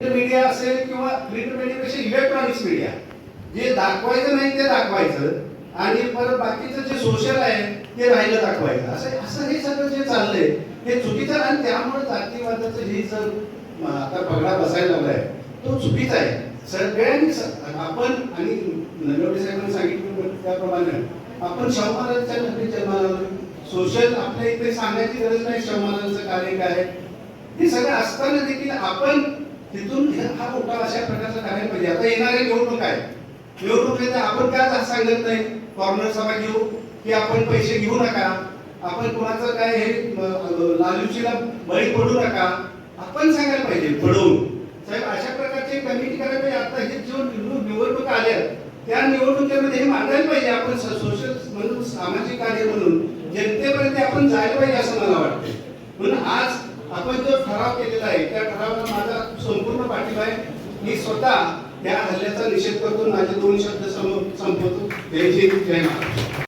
Media असेल किंवा print मीडियापेक्षा electronics media जे दाखवायचं नाही ते दाखवायचं. आणि परत बाकीचं जे सोशल आहे ते राहिलं दाखवायचं. असं असं हे सगळं जे चाललंय हे चुकीचं आणि त्यामुळे जातीवादाचं हे जर आता पगडा बसायला लागलाय तो चुकीचा आहे. सगळ्यांनी आपण आणि नगरवडे साहेबांनी सांगितलं त्याप्रमाणे आपण शाहू महाराजांच्या नगरीत जन्माला सोशल आपल्या इथे सांगायची गरज नाही शाहू महाराजांचं कार्य काय हे सगळं असताना देखील आपण तिथून हा मोठा अशा प्रकारचा करायला पाहिजे. आता येणारे निवडणूक आहे. निवडणुकीत आपण काय सांगत नाही? कॉर्नर सभा घेऊ की आपण पैसे घेऊ नका? आपण कोणाचं काय हे लालूचीला बळी पडू नका? आपण सांगायला पाहिजे पडवून साहेब अशा प्रकारची कमिटी करायला पाहिजे. आता हे जो निवडणूक आल्या त्या निवडणुकीमध्ये हे मांडायला पाहिजे आपण सोशल म्हणून सामाजिक कार्य म्हणून. जनतेपर्यंत आपण जायला पाहिजे असं मला वाटतं म्हणून आज आपण जो ठराव केलेला आहे त्या ठरावाला माझा संपूर्ण पाठिंबा आहे मी स्वतः या हल्ल्याचा निषेध करतो माझे दोन शब्द संपवतो. जय हिंद जय महाराष्ट्र.